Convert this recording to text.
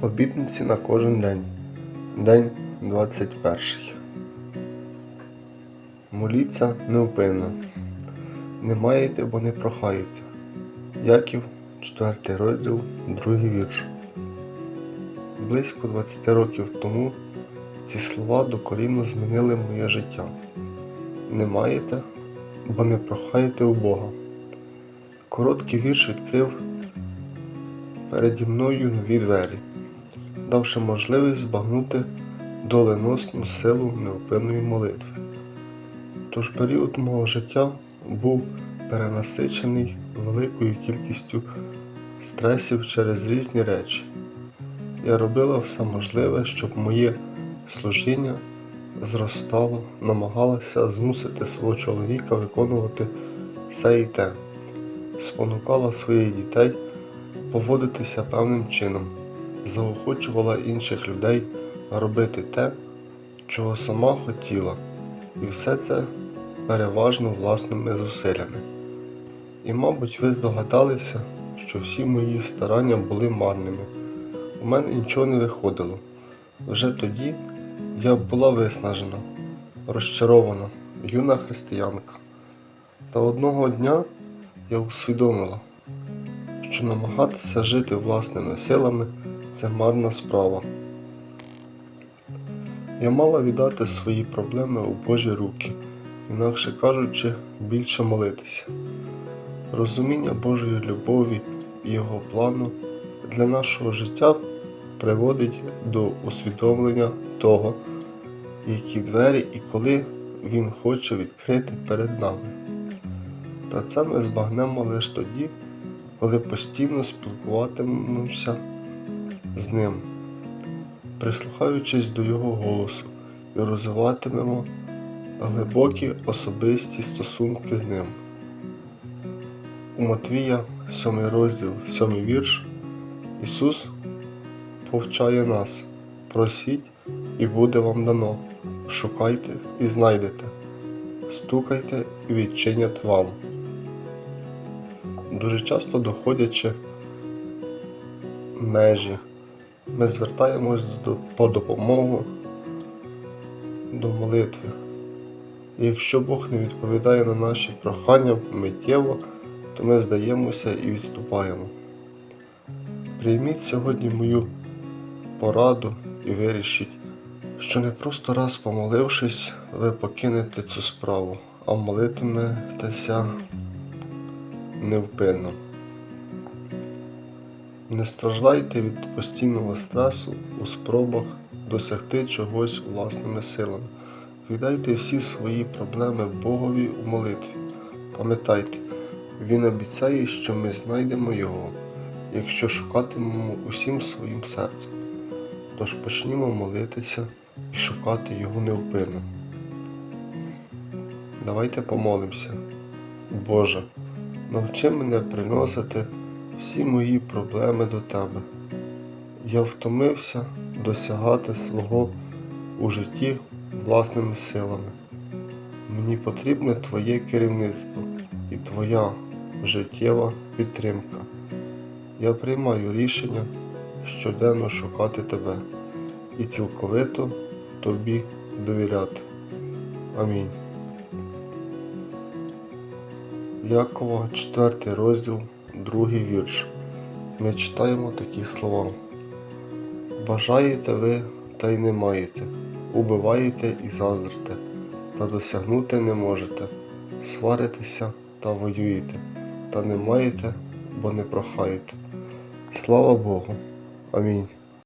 Обітниці на кожен день. День 21. Моліться неупинно. Не маєте, бо не прохаєте. Яків, 4 розділ, 2 вірш. Близько 20 років тому ці слова докорінно змінили моє життя. Не маєте, бо не прохаєте у Бога. Короткий вірш відкрив переді мною нові двері, давши можливість збагнути доленосну силу неупинної молитви. Тож період мого життя був перенасичений великою кількістю стресів через різні речі. Я робила все можливе, щоб моє служіння зростало, намагалася змусити свого чоловіка виконувати все і те, спонукала своїх дітей поводитися певним чином, заохочувала інших людей робити те, чого сама хотіла, і все це переважно власними зусиллями. І, мабуть, ви здогадалися, що всі мої старання були марними. У мене нічого не виходило. Вже тоді я була виснажена, розчарована, юна християнка. Та одного дня я усвідомила, що намагатися жити власними силами це марна справа. Я мала віддати свої проблеми у Божі руки, інакше кажучи, більше молитися. Розуміння Божої любові і Його плану для нашого життя приводить до усвідомлення того, які двері і коли Він хоче відкрити перед нами. Та це ми збагнемо лише тоді, коли постійно спілкуватимемося з ним, прислухаючись до Його голосу і розвиватимемо глибокі особисті стосунки з ним. У Матвія, 7 розділ, 7 вірш, Ісус повчає нас: просіть і буде вам дано, шукайте і знайдете, стукайте і відчинять вам. Дуже часто доходячи межі, ми звертаємось по допомогу до молитви. І якщо Бог не відповідає на наші прохання миттєво, то ми здаємося і відступаємо. Прийміть сьогодні мою пораду і вирішіть, що не просто раз помолившись, ви покинете цю справу, а молитиметеся невпинно. Не страждайте від постійного стресу у спробах досягти чогось власними силами. Віддайте всі свої проблеми Богові у молитві. Пам'ятайте, Він обіцяє, що ми знайдемо Його, якщо шукатимемо усім своїм серцем. Тож почнімо молитися і шукати Його невпинно. Давайте помолимося. Боже, навчи мене приносити всі мої проблеми до Тебе. Я втомився досягати свого у житті власними силами. Мені потрібне Твоє керівництво і Твоя життєва підтримка. Я приймаю рішення щоденно шукати Тебе і цілковито Тобі довіряти. Амінь. Якова, 4 розділ, 2 вірш. Ми читаємо такі слова. Бажаєте ви та й не маєте, убиваєте і заздрите, та досягнути не можете, сваритеся та воюєте, та не маєте, бо не прохаєте. Слава Богу. Амінь.